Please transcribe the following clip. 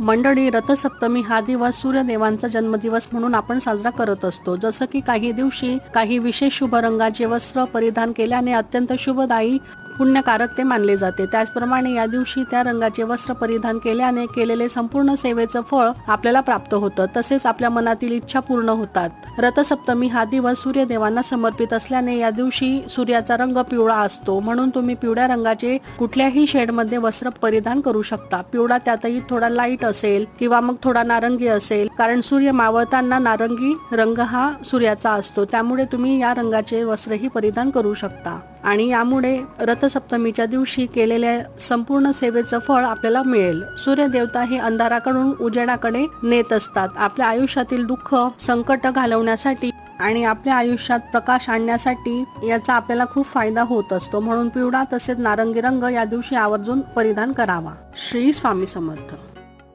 मंडळी रथसप्तमी हा दिवस सूर्यदेवांचा जन्मदिवस म्हणून आपण साजरा करत असतो. जसं की काही दिवशी काही विशेष शुभ रंगाचे वस्त्र परिधान केल्याने अत्यंत शुभदायी पुण्यकारक ते मानले जाते. त्याचप्रमाणे या दिवशी त्या रंगाचे वस्त्र परिधान केल्याने केलेले संपूर्ण सेवेचं फळ आपल्याला प्राप्त होतं. तसेच आपल्या मनातील इच्छा पूर्ण होतात. रथसप्तमी हा दिवस सूर्यदेवांना समर्पित असल्याने या दिवशी सूर्याचा रंग पिवळा असतो. म्हणून तुम्ही पिवळ्या रंगाचे कुठल्याही शेडमध्ये वस्त्र परिधान करू शकता. पिवळा त्यातही थोडा लाइट असेल किंवा मग थोडा नारंगी असेल. कारण सूर्य मावळताना नारंगी रंग हा सूर्याचा असतो. त्यामुळे तुम्ही या रंगाचे वस्त्रही परिधान करू शकता. आणि यामुळे रथसप्तमीच्या दिवशी केलेल्या संपूर्ण सेवेचं फळ आपल्याला मिळेल. सूर्यदेवता हे अंधाराकडून उजेडाकडे नेत असतात. आपल्या आयुष्यातील दुःख संकट घालवण्यासाठी आणि आपल्या आयुष्यात प्रकाश आणण्यासाठी याचा आपल्याला खूप फायदा होत असतो. म्हणून पिवळा तसेच नारंगी रंग या दिवशी आवर्जून परिधान करावा. श्री स्वामी समर्थ.